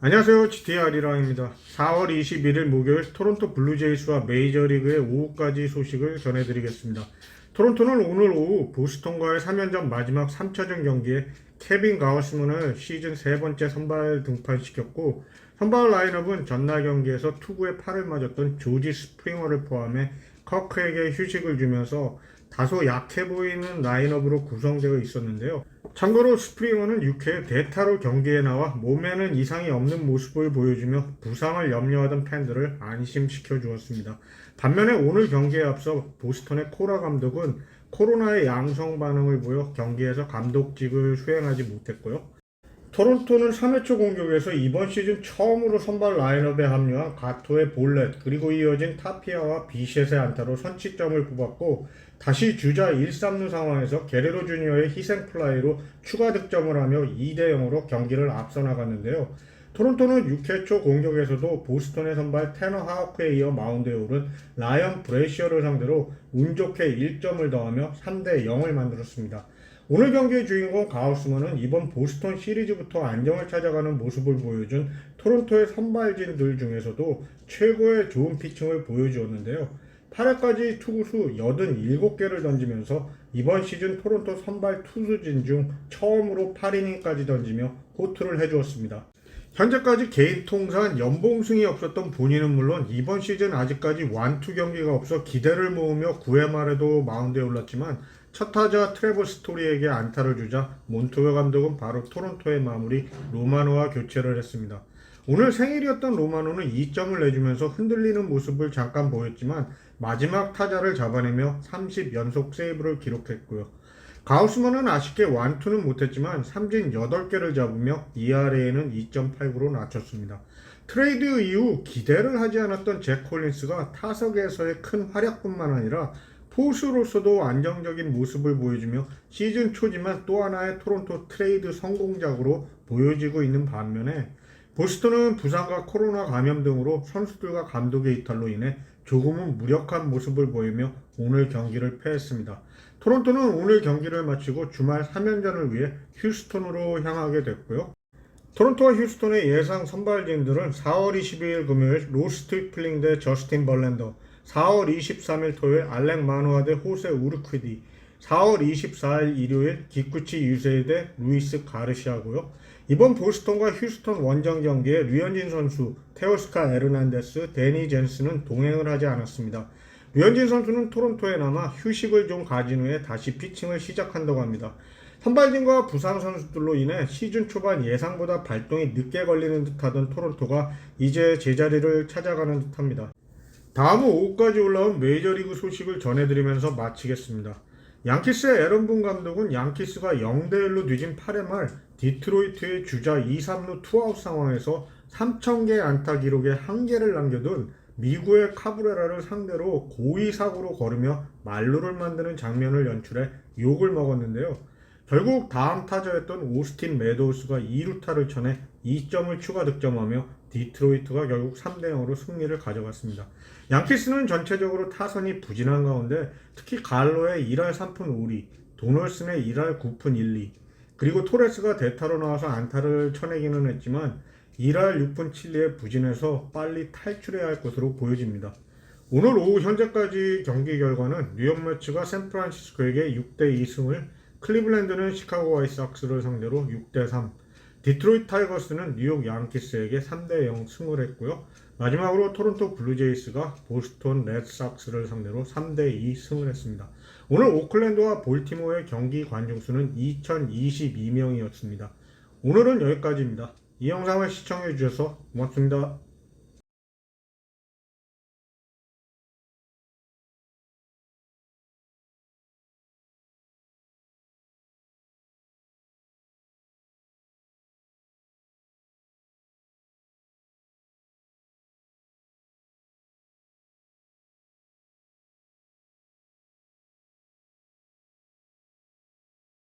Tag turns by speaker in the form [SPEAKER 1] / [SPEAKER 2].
[SPEAKER 1] 안녕하세요. GTR이랑입니다. 4월 21일 목요일 토론토 블루제이스와 메이저리그의 오후까지 소식을 전해드리겠습니다. 토론토는 오늘 오후 보스턴과의 3연전 마지막 3차전 경기에 케빈 가우스문을 시즌 세 번째 선발 등판시켰고 선발 라인업은 전날 경기에서 투구에 팔을 맞았던 조지 스프링어를 포함해 커크에게 휴식을 주면서 다소 약해 보이는 라인업으로 구성되어 있었는데요. 참고로 스프링어는 6회 대타로 경기에 나와 몸에는 이상이 없는 모습을 보여주며 부상을 염려하던 팬들을 안심시켜 주었습니다. 반면에 오늘 경기에 앞서 보스턴의 코라 감독은 코로나의 양성 반응을 보여 경기에서 감독직을 수행하지 못했고요. 토론토는 3회 초 공격에서 이번 시즌 처음으로 선발 라인업에 합류한 가토의 볼렛 그리고 이어진 타피아와 비셋의 안타로 선취점을 뽑았고 다시 주자 1, 3루 상황에서 게레로 주니어의 희생 플라이로 추가 득점을 하며 2대 0으로 경기를 앞서 나갔는데요. 토론토는 6회 초 공격에서도 보스턴의 선발 테너 하우크에 이어 마운드에 오른 라이언 브레이시어를 상대로 운 좋게 1점을 더하며 3대 0을 만들었습니다. 오늘 경기의 주인공 가우스먼은 이번 보스턴 시리즈부터 안정을 찾아가는 모습을 보여준 토론토의 선발진들 중에서도 최고의 좋은 피칭을 보여주었는데요. 8회까지 투구수 87개를 던지면서 이번 시즌 토론토 선발 투수진 중 처음으로 8이닝까지 던지며 호투를 해주었습니다. 현재까지 개인 통산 연봉승이 없었던 본인은 물론 이번 시즌 아직까지 완투 경기가 없어 기대를 모으며 9회 말에도 마운드에 올랐지만 첫 타자 트레버 스토리에게 안타를 주자 몬토베 감독은 바로 토론토의 마무리 로마노와 교체를 했습니다. 오늘 생일이었던 로마노는 2점을 내주면서 흔들리는 모습을 잠깐 보였지만 마지막 타자를 잡아내며 30 연속 세이브를 기록했고요. 가우스먼은 아쉽게 완투는 못했지만 삼진 8개를 잡으며 ERA는 2.89로 낮췄습니다. 트레이드 이후 기대를 하지 않았던 잭 콜린스가 타석에서의 큰 활약뿐만 아니라 포수로서도 안정적인 모습을 보여주며 시즌 초지만 또 하나의 토론토 트레이드 성공작으로 보여지고 있는 반면에 보스턴은 부상과 코로나 감염 등으로 선수들과 감독의 이탈로 인해 조금은 무력한 모습을 보이며 오늘 경기를 패했습니다. 토론토는 오늘 경기를 마치고 주말 3연전을 위해 휴스턴으로 향하게 됐고요. 토론토와 휴스턴의 예상 선발진들은 4월 22일 금요일 로스트 플링 대 저스틴 벌랜더, 4월 23일 토요일 알렉 마누아 대 호세 우르퀴디, 4월 24일 일요일 기쿠치 유세이 대 루이스 가르시아고요. 이번 보스턴과 휴스턴 원정 경기에 류현진 선수, 테오스카 에르난데스, 데니 젠스는 동행을 하지 않았습니다. 류현진 선수는 토론토에 남아 휴식을 좀 가진 후에 다시 피칭을 시작한다고 합니다. 선발진과 부상 선수들로 인해 시즌 초반 예상보다 발동이 늦게 걸리는 듯하던 토론토가 이제 제자리를 찾아가는 듯합니다. 다음은 오후까지 올라온 메이저리그 소식을 전해드리면서 마치겠습니다. 양키스의 에런 분 감독은 양키스가 0대1로 뒤진 8회 말 디트로이트의 주자 2, 3루 투아웃 상황에서 3,000개 안타 기록에 한개를 남겨둔 미국의 카브레라를 상대로 고의 사고로 걸으며 말루를 만드는 장면을 연출해 욕을 먹었는데요. 결국 다음 타자였던 오스틴 매도우스가 2루타를 쳐내 2점을 추가 득점하며 디트로이트가 결국 3대 0으로 승리를 가져갔습니다. 양키스는 전체적으로 타선이 부진한 가운데 특히 갈로의 1할 3푼 5리, 도널슨의 1할 9푼 1리, 그리고 토레스가 대타로 나와서 안타를 쳐내기는 했지만 1할 6푼 7리에 부진해서 빨리 탈출해야 할 것으로 보여집니다. 오늘 오후 현재까지 경기 결과는 뉴욕 매츠가 샌프란시스코에게 6대 2승을 클리블랜드는 시카고 와이삭스를 상대로 6대 3, 디트로이트 타이거스는 뉴욕 양키스에게 3대 0 승을 했고요. 마지막으로 토론토 블루제이스가 보스턴 레드삭스를 상대로 3대 2 승을 했습니다. 오늘 오클랜드와 볼티모어의 경기 관중 수는 2022명이었습니다. 오늘은 여기까지입니다. 이 영상을 시청해 주셔서 고맙습니다.